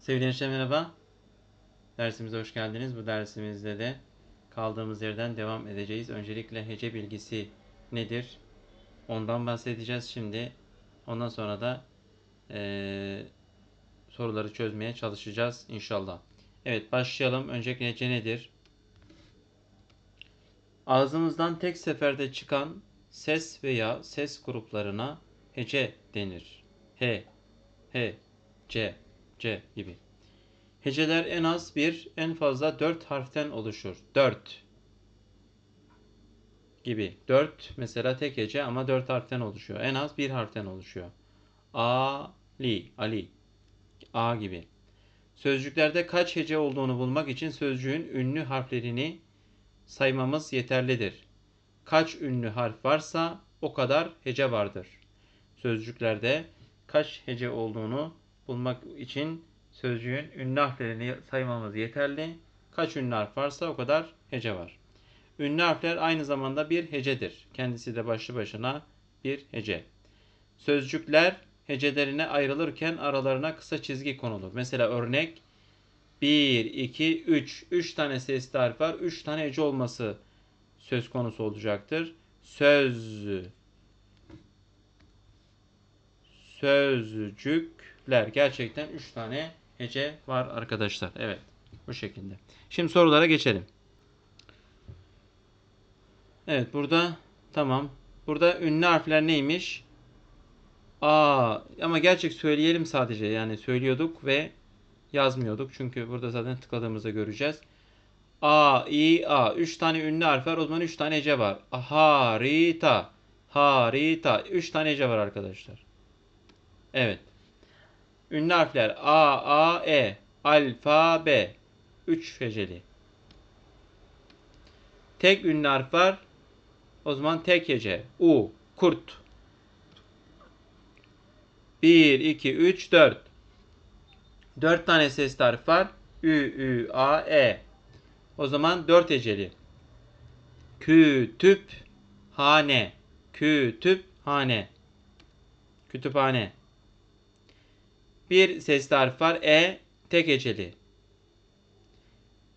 Sevgili gençler merhaba. Dersimize hoş geldiniz. Bu dersimizde de kaldığımız yerden devam edeceğiz. Öncelikle hece bilgisi nedir? Ondan bahsedeceğiz şimdi. Ondan sonra da eee, soruları çözmeye çalışacağız inşallah. Evet başlayalım. Öncelikle hece nedir? Ağzımızdan tek seferde çıkan ses veya ses gruplarına hece denir. H, H, C, C gibi. Heceler en az bir, en fazla dört harften oluşur. Dört gibi. Dört mesela tek hece ama dört harften oluşuyor. En az bir harften oluşuyor. Ali, Ali, A gibi. Sözcüklerde kaç hece olduğunu bulmak için sözcüğün ünlü harflerini saymamız yeterlidir. Kaç ünlü harf varsa o kadar hece vardır. Sözcüklerde kaç hece olduğunu bulmak için sözcüğün ünlü harflerini saymamız yeterli. Kaç ünlü harf varsa o kadar hece var. Ünlü harfler aynı zamanda bir hecedir. Kendisi de başlı başına bir hece. Sözcükler hecelerine ayrılırken aralarına kısa çizgi konulur. Mesela örnek 1, 2, 3. 3 tane sesli harf var. 3 tane hece olması söz konusu olacaktır. Söz sözcükler. Gerçekten 3 tane hece var arkadaşlar. Evet. Bu şekilde. Şimdi sorulara geçelim. Evet burada tamam. Burada ünlü harfler neymiş? A ama gerçek söyleyelim sadece. Yani söylüyorduk ve yazmıyorduk. Çünkü burada zaten tıkladığımızda göreceğiz. A, I, A. 3 tane ünlü harf var. O zaman 3 tane hece var. Harita. Harita. 3 tane hece var arkadaşlar. Evet. Ünlü harfler A, A, E. Alfabe. 3 heceli. Tek ünlü harf var. O zaman tek hece. U. Kurt. 1, 2, 3, 4. 4 tane ses harf var. Ü, Ü, A, E. O zaman 4 heceli. Kütüp hane. Kütüp hane. Kütüphane. Bir ses harf var. E tek heceli.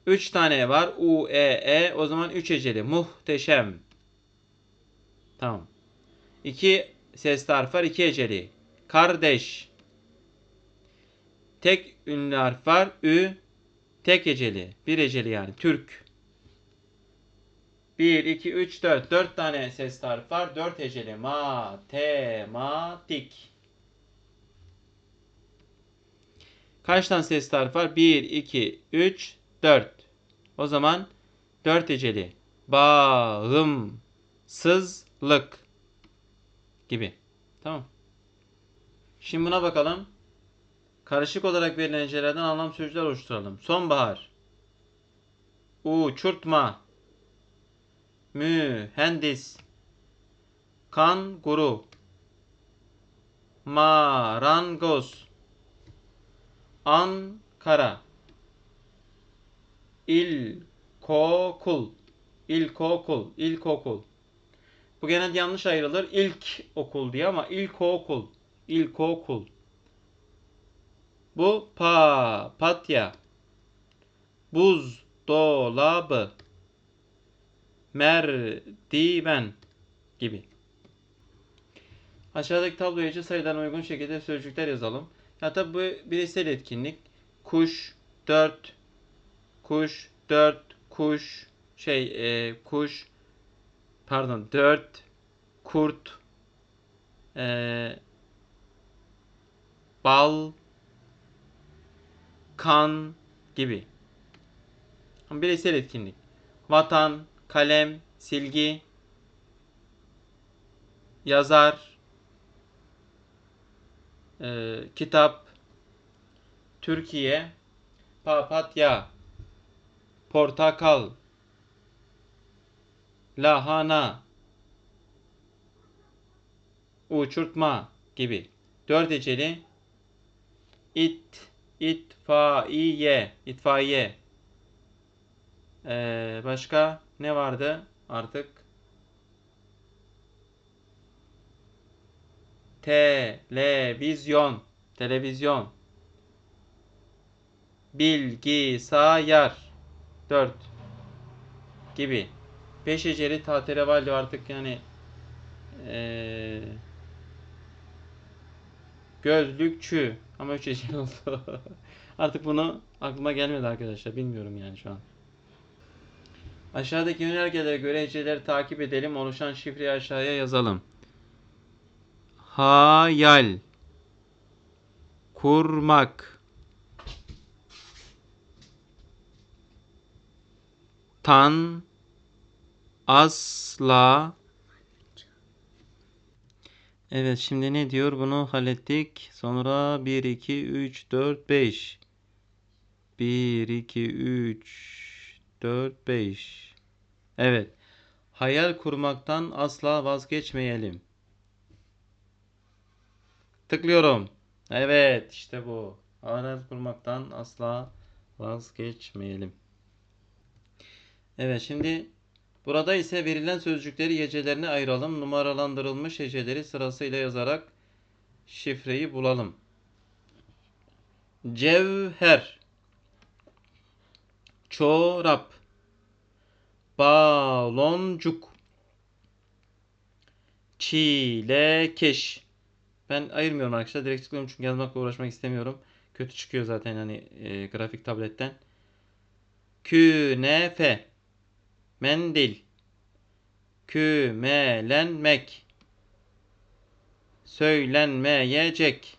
3 tane var. U, E, E. O zaman 3 heceli. Muhteşem. Tamam. 2 ses harf var. 2 heceli. Kardeş. Tek ünlü harf var. Ü. Tek heceli. Bir heceli yani. Türk. 1, 2, 3, 4. 4 tane ses harf var. 4 heceli. Matematik. Kaç tane ses harf var? 1, 2, 3, 4. O zaman 4 heceli. Bağımsızlık gibi. Tamam. Şimdi buna bakalım. Karışık olarak verilen hecelerden anlam sözcükler oluşturalım. Sonbahar. Uçurtma. Mühendis. Kanguru. Marangoz. Ankara. İlkokul. İlkokul. İlkokul. Bu genelde yanlış ayrılır. İlk okul diye ama ilkokul. İlkokul. Bu papatya. Buz dolabı. Merdiven gibi. Aşağıdaki tabloya sayılarına uygun şekilde sözcükler yazalım. Ya tabi bu bireysel etkinlik. Kuş, dört, kuş, dört, kuş, şey, e, kuş, pardon, dört, kurt, e, bal, kan gibi. Bireysel etkinlik. Vatan, kalem, silgi, yazar, e, kitap, Türkiye, papatya, portakal, lahana, uçurtma gibi. Dört heceli it, itfaiye, itfaiye. Ee, başka ne vardı artık? Televizyon, televizyon. Bilgisayar. 4 gibi. 5 heceli tahterevalli artık yani eee gözlükçü ama 3 heceli oldu. artık bunu aklıma gelmedi arkadaşlar. Bilmiyorum yani şu an. Aşağıdaki yönergelere göre heceleri takip edelim. Oluşan şifreyi aşağıya yazalım. Hayal kurmak tan asla Evet şimdi ne diyor? Bunu hallettik. Sonra 1 2 3 4 5 1 2 3 4 5 Evet. Hayal kurmaktan asla vazgeçmeyelim. Tıklıyorum. Evet işte bu. Hayal kurmaktan asla vazgeçmeyelim. Evet şimdi burada ise verilen sözcükleri hecelerine ayıralım. Numaralandırılmış heceleri sırasıyla yazarak şifreyi bulalım. Cevher Çorap Baloncuk Çilekeş Ben ayırmıyorum arkadaşlar. Direkt tıklıyorum çünkü yazmakla uğraşmak istemiyorum. Kötü çıkıyor zaten hani e, grafik tabletten. Künefe Mendil Kümelenmek Söylenmeyecek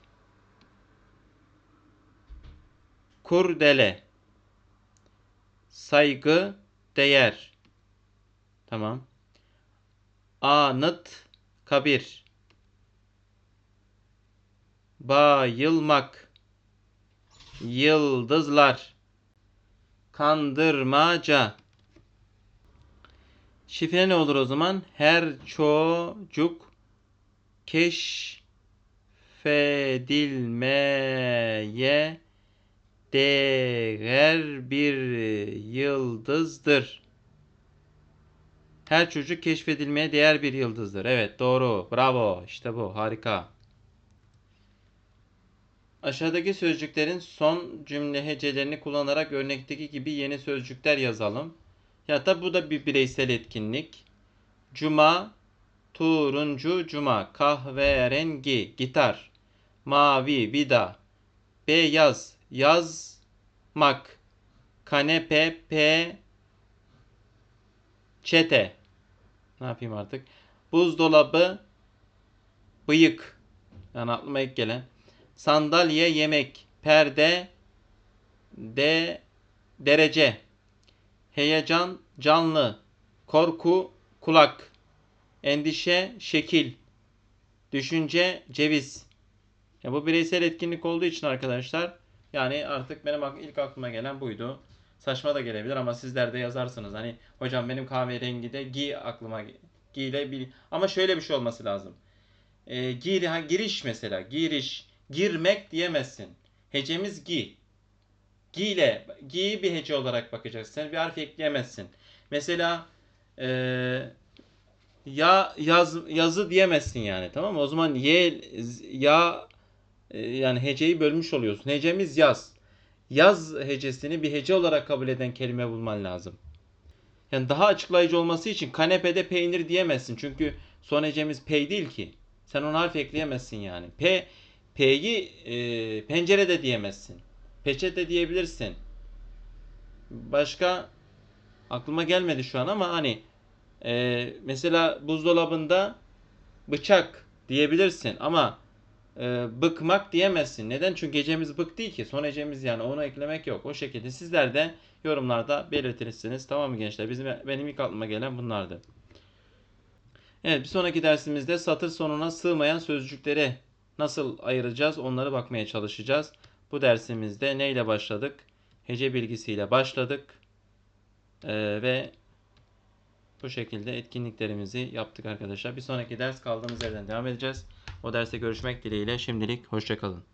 Kurdele Saygı Değer Tamam. Anıt Kabir Bayılmak Yıldızlar Kandırmaca Şifre ne olur o zaman? Her çocuk keşfedilmeye değer bir yıldızdır. Her çocuk keşfedilmeye değer bir yıldızdır. Evet doğru. Bravo. İşte bu. Harika. Aşağıdaki sözcüklerin son cümle hecelerini kullanarak örnekteki gibi yeni sözcükler yazalım. Ya da bu da bir bireysel etkinlik. Cuma, turuncu cuma, kahverengi, gitar, mavi, vida, beyaz, yazmak, kanepe, pe, çete. Ne yapayım artık? Buzdolabı, bıyık. Yani aklıma ilk gelen. Sandalye, yemek, perde, de, derece. Heyecan, canlı. Korku, kulak. Endişe, şekil. Düşünce, ceviz. Ya bu bireysel etkinlik olduğu için arkadaşlar yani artık benim ilk aklıma gelen buydu. Saçma da gelebilir ama sizler de yazarsınız. Hani hocam benim kahverengi de gi aklıma gi ile bir ama şöyle bir şey olması lazım. E, gir, giriş mesela giriş girmek diyemezsin. Hecemiz gi. Gi ile gi'yi bir hece olarak bakacaksın. Bir harf ekleyemezsin. Mesela e, ya yaz yazı diyemezsin yani tamam mı? O zaman ye ya e, yani heceyi bölmüş oluyorsun. Hecemiz yaz. Yaz hecesini bir hece olarak kabul eden kelime bulman lazım. Yani daha açıklayıcı olması için kanepede peynir diyemezsin. Çünkü son hecemiz pey değil ki. Sen ona harf ekleyemezsin yani. P P'yi e, pencerede diyemezsin. Peçete diyebilirsin. Başka aklıma gelmedi şu an ama hani e, mesela buzdolabında bıçak diyebilirsin ama e, bıkmak diyemezsin. Neden? Çünkü gecemiz bık değil ki. Son hecemiz yani onu eklemek yok. O şekilde sizler de yorumlarda belirtirsiniz. Tamam mı gençler? Bizim benim ilk aklıma gelen bunlardı. Evet bir sonraki dersimizde satır sonuna sığmayan sözcükleri nasıl ayıracağız onları bakmaya çalışacağız. Bu dersimizde neyle başladık? Hece bilgisiyle başladık. Ee, ve bu şekilde etkinliklerimizi yaptık arkadaşlar. Bir sonraki ders kaldığımız yerden devam edeceğiz. O derste görüşmek dileğiyle şimdilik hoşçakalın.